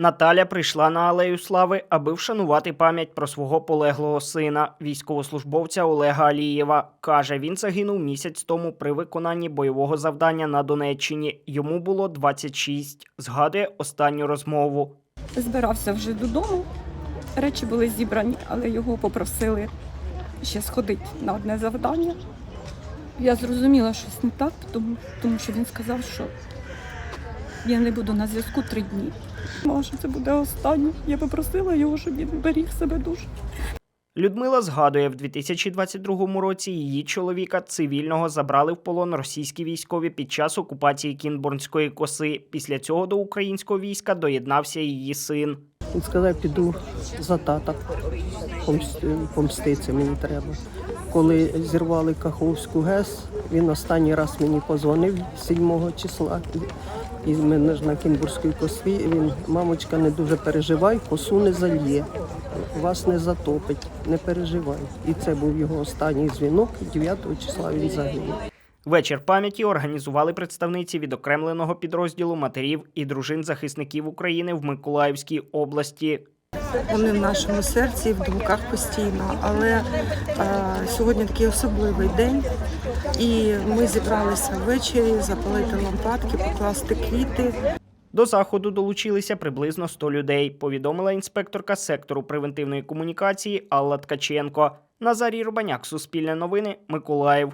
Наталя прийшла на алею слави, аби вшанувати пам'ять про свого полеглого сина, військовослужбовця Олега Алієва. Каже, він загинув місяць тому при виконанні бойового завдання на Донеччині. Йому було 26. Згадує останню розмову. збирався вже додому. Речі були зібрані, але його попросили ще сходити на одне завдання. Я зрозуміла щось не так, тому, тому що він сказав, що я не буду на зв'язку три дні. Може, це буде останнє. Я попросила його, щоб він беріг себе дуже. Людмила згадує, в 2022 році її чоловіка цивільного забрали в полон російські військові під час окупації Кінбурнської коси. Після цього до українського війська доєднався її син. Він сказав, піду за тата. Помститься мені треба. Коли зірвали Каховську ГЕС, він останній раз мені позвонив 7 числа. І мене ж на Кінбурзькій косві. Він, мамочка, не дуже переживай, косу не зальє, вас не затопить, не переживай. І це був його останній дзвінок. 9 числа він загинув. Вечір пам'яті організували представниці відокремленого підрозділу матерів і дружин захисників України в Миколаївській області. Вони в нашому серці і в думках постійно. Але е, сьогодні такий особливий день, і ми зібралися ввечері запалити лампадки, покласти квіти. До заходу долучилися приблизно 100 людей, повідомила інспекторка сектору превентивної комунікації Алла Ткаченко. Назарій Рубаняк, Суспільне новини, Миколаїв.